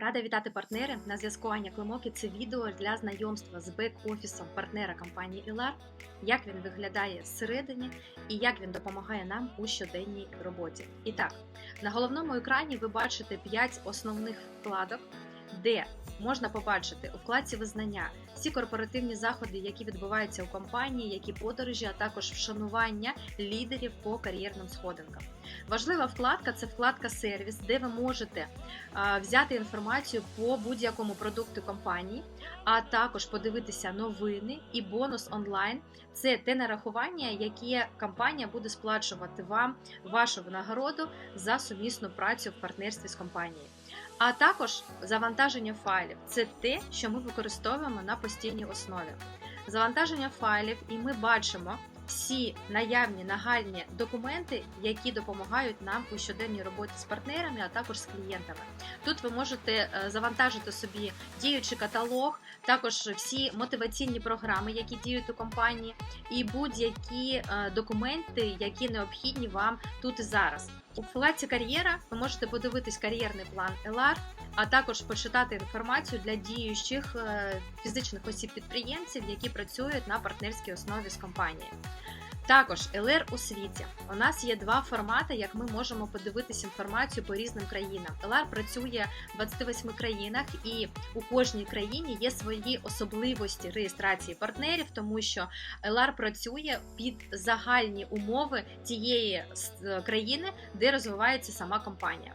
Рада вітати партнери. На зв'язку Аня Климок і це відео для знайомства з бек-офісом партнера компанії Ілар, як він виглядає зсередині і як він допомагає нам у щоденній роботі. І так, на головному екрані ви бачите 5 основних вкладок, де можна побачити у вкладці визнання всі корпоративні заходи, які відбуваються у компанії, які подорожі, а також вшанування лідерів по кар'єрним сходинкам. Важлива вкладка це вкладка сервіс, де ви можете а, взяти інформацію по будь-якому продукту компанії, а також подивитися новини і бонус онлайн. Це те нарахування, яке компанія буде сплачувати вам вашу винагороду за сумісну працю в партнерстві з компанією. А також завантаження файлів це те, що ми використовуємо на постійній основі. Завантаження файлів, і ми бачимо всі наявні нагальні документи, які допомагають нам у щоденній роботі з партнерами, а також з клієнтами. Тут ви можете е, завантажити собі діючий каталог, також всі мотиваційні програми, які діють у компанії, і будь-які е, документи, які необхідні вам тут і зараз. У вкладці кар'єра ви можете подивитись кар'єрний план LR, а також почитати інформацію для діючих е, фізичних осіб-підприємців, які працюють на партнерській основі з компанією. Також LR у світі. У нас є два формати, як ми можемо подивитися інформацію по різним країнам. LR працює в 28 країнах, і у кожній країні є свої особливості реєстрації партнерів, тому що LR працює під загальні умови тієї країни, де розвивається сама компанія.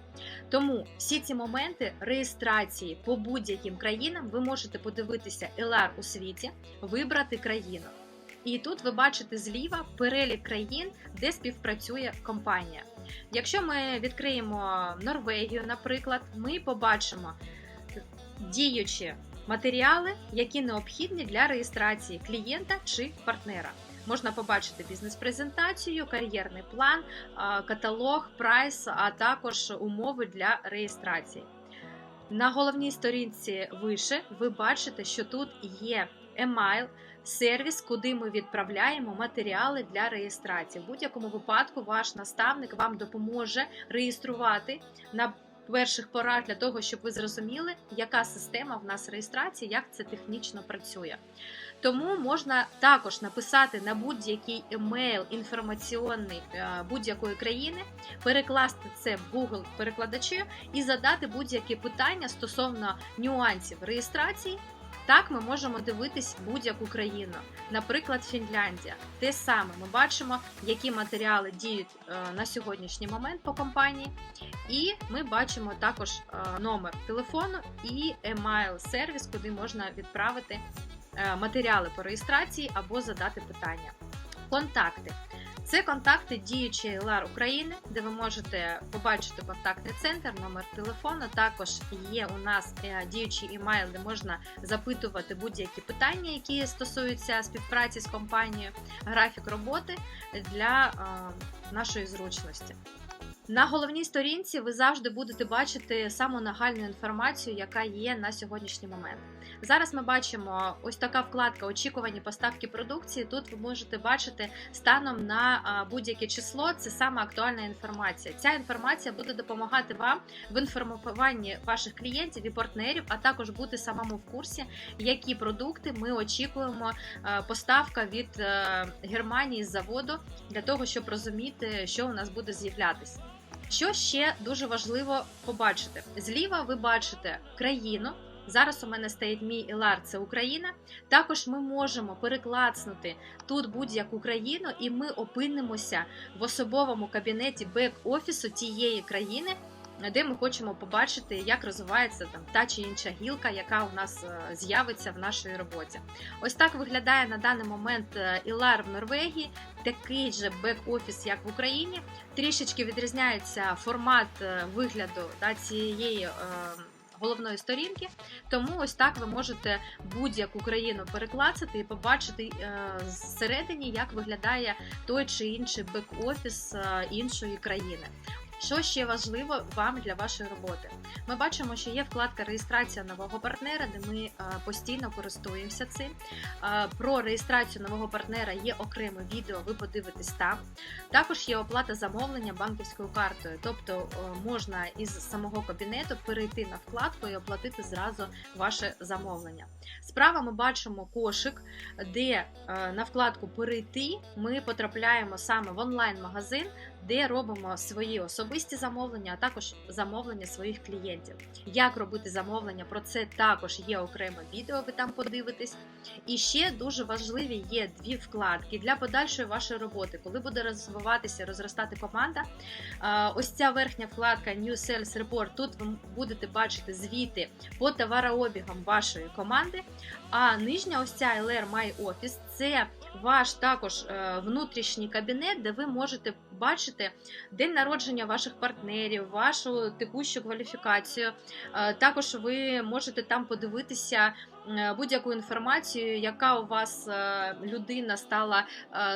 Тому всі ці моменти реєстрації по будь-яким країнам ви можете подивитися LR у світі, вибрати країну. І тут ви бачите зліва перелік країн, де співпрацює компанія. Якщо ми відкриємо Норвегію, наприклад, ми побачимо діючі матеріали, які необхідні для реєстрації клієнта чи партнера. Можна побачити бізнес-презентацію, кар'єрний план, каталог, прайс, а також умови для реєстрації. На головній сторінці вище ви бачите, що тут є емайл, сервіс, куди ми відправляємо матеріали для реєстрації. В будь-якому випадку ваш наставник вам допоможе реєструвати на перших порах для того, щоб ви зрозуміли, яка система в нас реєстрації, як це технічно працює. Тому можна також написати на будь-який емейл інформаційний е, будь-якої країни, перекласти це в Google перекладачі і задати будь-які питання стосовно нюансів реєстрації. Так, ми можемо дивитись будь-яку країну, наприклад, Фінляндія. Те саме ми бачимо, які матеріали діють е, на сьогоднішній момент по компанії, і ми бачимо також е, номер телефону і емайл сервіс, куди можна відправити е, матеріали по реєстрації або задати питання. Контакти. Це контакти діючої ЛАР України, де ви можете побачити контактний центр, номер телефону. Також є у нас е, діючий імейл, де можна запитувати будь-які питання, які стосуються співпраці з компанією, графік роботи для е, нашої зручності. На головній сторінці ви завжди будете бачити саму нагальну інформацію, яка є на сьогоднішній момент. Зараз ми бачимо ось така вкладка Очікувані поставки продукції. Тут ви можете бачити станом на будь-яке число. Це саме актуальна інформація. Ця інформація буде допомагати вам в інформуванні ваших клієнтів і партнерів, а також бути самому в курсі, які продукти ми очікуємо. Поставка від е, Германії з заводу для того, щоб розуміти, що у нас буде з'являтися. Що ще дуже важливо побачити? Зліва ви бачите країну. Зараз у мене стоїть мій Елар, це Україна. Також ми можемо переклацнути тут будь-яку країну, і ми опинимося в особовому кабінеті бек-офісу тієї країни, де ми хочемо побачити, як розвивається там та чи інша гілка, яка у нас е, з'явиться в нашій роботі. Ось так виглядає на даний момент е, Ілар в Норвегії, такий же бек-офіс, як в Україні. Трішечки відрізняється формат е, вигляду та, цієї. Головної сторінки, тому ось так ви можете будь-яку країну переклацати і побачити зсередині, як виглядає той чи інший бек-офіс іншої країни. Що ще важливо вам для вашої роботи? Ми бачимо, що є вкладка реєстрація нового партнера, де ми е, постійно користуємося цим. Е, Про реєстрацію нового партнера є окреме відео, ви подивитесь там. Також є оплата замовлення банківською картою, тобто е, можна із самого кабінету перейти на вкладку і оплатити зразу ваше замовлення. Справа ми бачимо кошик, де на вкладку Перейти ми потрапляємо саме в онлайн-магазин, де робимо свої особисті замовлення, а також замовлення своїх клієнтів. Як робити замовлення? Про це також є окреме відео, ви там подивитесь. І ще дуже важливі є дві вкладки для подальшої вашої роботи, коли буде розвиватися, розростати команда. Ось ця верхня вкладка New Sales Report. Тут ви будете бачити звіти по товарообігам вашої команди. А нижня ось ця LR My Office це ваш також е, внутрішній кабінет, де ви можете бачити день народження ваших партнерів, вашу текущу кваліфікацію. Е, Також ви можете там подивитися е, будь-яку інформацію, яка у вас е, людина стала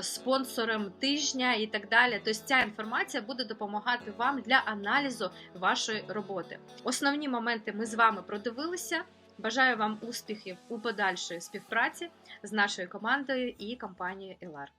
спонсором тижня і так далі. Тобто ця інформація буде допомагати вам для аналізу вашої роботи. Основні моменти ми з вами продивилися. Бажаю вам успіхів у подальшої співпраці з нашою командою і компанією Елар.